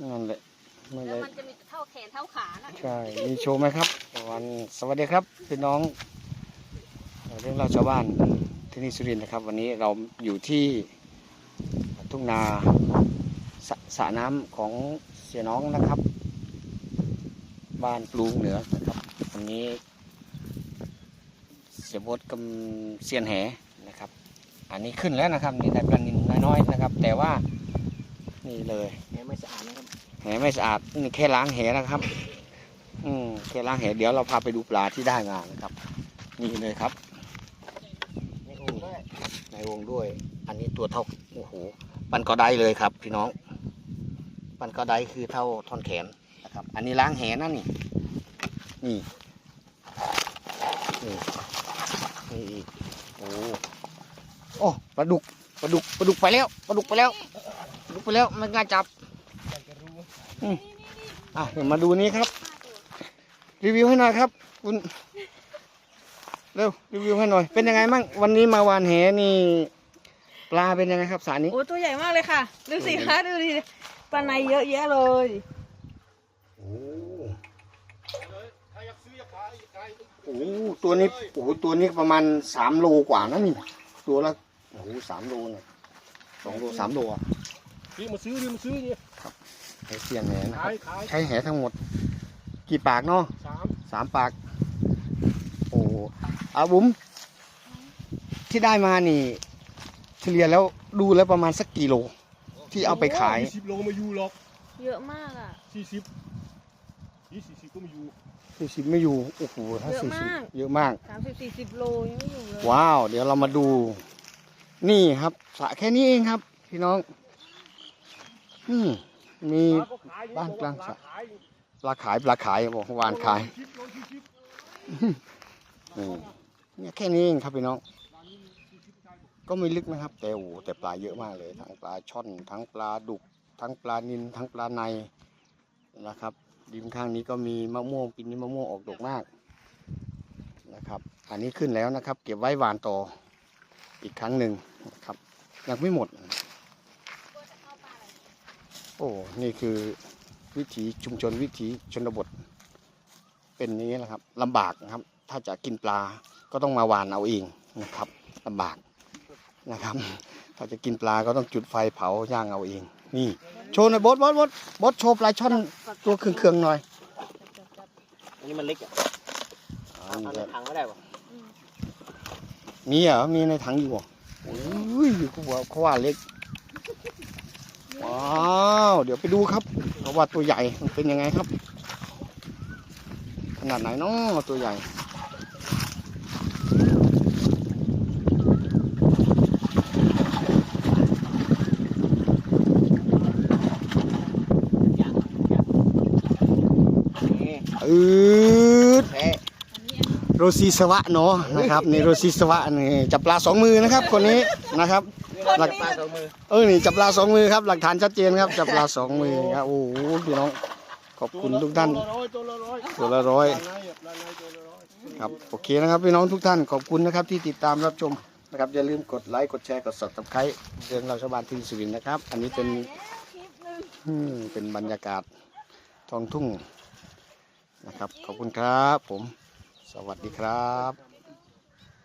นั่นแหละไม่แล้วได้มันจะมีเท่าแขนเท่าขาน่ะใช่มีโชว์ไหมครับวันสวัสดีครับพี่น้องเอ่อเรื่องเล่าชาวบ้านที่นี่สุรินทร์นะครับ วันนี้เราอยู่ที่ทุ่งนาสระสระน้ำของเสียน้องนะครับ บ้านปลูงเหนือนะครับวันนี้ เสียบดกำเซียนแหนะครับ อันนี้ขึ้นแล้วนะครับนี่ได้ปลานินน้อยๆนะครับ แต่ว่านี่เลยแห ไม่สะอาดนะครับแหไม่สะอาดนี่แค่ล้างแหนะครับ อืมแค่ล้างแหเดี๋ยวเราพาไปดูปลาที่ได้มานนะครับ นี่เลยครับ ในโอ่งด้วยในวงด้วย อันนี้ตัวเท่าโอ้โหปันก็ได้เลยครับ พี่น้อง ปันก็ได้คือเท่าท่อนแขนนะครับ อันนี้ล้างแหนะนี่นี่นี่นี่อีกโอ้โอ้ปลาดุกปลาดุกปลาดุกไปแล้วปลาดุกไปแล้วปลาดุกไปแล้วไม่กล้าจับ รู้อะเดี๋ยวมาดูนี้ครับ รีวิวให้หน่อยครับ คุณ เร็วรีวิวให้หน่อย เป็นยังไงมั่งวันนี้มาวานแหนี่ ปลาเป็นยังไงครับสารนี้ โอ้ตัวใหญ่มากเลยค่ะ ดูสิคะดูดิปลาในเยอะแยะเลยโอ้โหตัวนี้โอ้โหตัวนี้ประมาณสามโลกว่านะนี่ ตัวละโอ้โหสามโลเนี่ยสองโลสามโลอะนี่มาซื้อนี่มาซื้อนี่ไอเสียนแหนะคขารับยขายใช้แหทั้งหมด กี่ปากเนาะสามสามปาก โอ้อาบุ๋มที่ได้มานี่ เฉลี่ยแล้วดูแล้วประมาณสักกี่โล ที่เอาไปขายสิบโลไม่อยู่หรอกเยอะมากอะสี่สิบยี่สี่สิบก็ไม่อยู่สี่สิบไม่อยู่โอ้โหถ้าเยอะสี่สิบมากเยอะมากสามสิบสี่สิบโลยังไม่อยู่เลยว้าว เดี๋ยวเรามาดู นี่ครับสระแค่นี้เองครับ พี่น้องนี่มี ปลก็ขายอยู่บ้านกลางสระปลาขายปลาขายบอกวานขายเนี่ยแค่นี้เองครับพี่น้อง ก็ไม่ลึกนะครับ แต่โอ้แต่ปลาเยอะมากเลย ทั้งปลาช่อน ทั้งปลาดุก ทั้งปลานิลทั้งปลาในนะครับริมข้างนี้ก็มีมะม่วงปีนี้มะม่วงออกดกมากนะครับ อันนี้ขึ้นแล้วนะครับ เก็บไว้หวานต่ออีกครั้งหนึ่งนะครับยังไม่หมด โอ้ นี่คือวิถีชุมชนวิถีชนบท เป็นอย่างนี้แหละครับลำบากนะครับ ถ้าจะกินปลาก็ต้องมาหวานเอาเองนะครับลำบากนะครับ ถ้าจะกินปลาก็ต้องจุดไฟเผาย่างเอาเอง นี่ โชว์หน่อยบดบดบดบดโชว์ปลาช่อนตัวเครื่องๆหน่อยอันนี้มันเล็กอะอ่าเอานี่ในก็ถังไม่ได้ปะมีเหรอมีในถังอยู่เหรอโอ้ยเขาว่าเขาว่าเล็ก ว้าวเดี๋ยวไปดูครับเขาว่าตัวใหญ่มันเป็นยังไงครับ ขนาดไหนเนาะตัวใหญ่นี่อืดแพ้ โรซีสวะเนาะนะครับนี่โรซีสวะนี่จับปลาสองมือนะครับ คนนี้นะครับหลักปลาสองมือเออนี่จับปลาสองมือครับ หลักฐานชัดเจนครับจับปลาสองมือครับโอ้โหพี่น้องขอบคุณทุกท่านตัวละร้อยนะครับโอเคนะครับพี่น้องทุกท่านขอบคุณนะครับที่ติดตามรับชมนะครับอย่าลืมกดไลค์กดแชร์กด subscribe เรื่องเราชาวบ้านที่สุรินทร์นะครับ อันนี้เป็นเป็นบรรยากาศท้องทุ่งนะครับ ขอบคุณครับผม สวัสดีครับ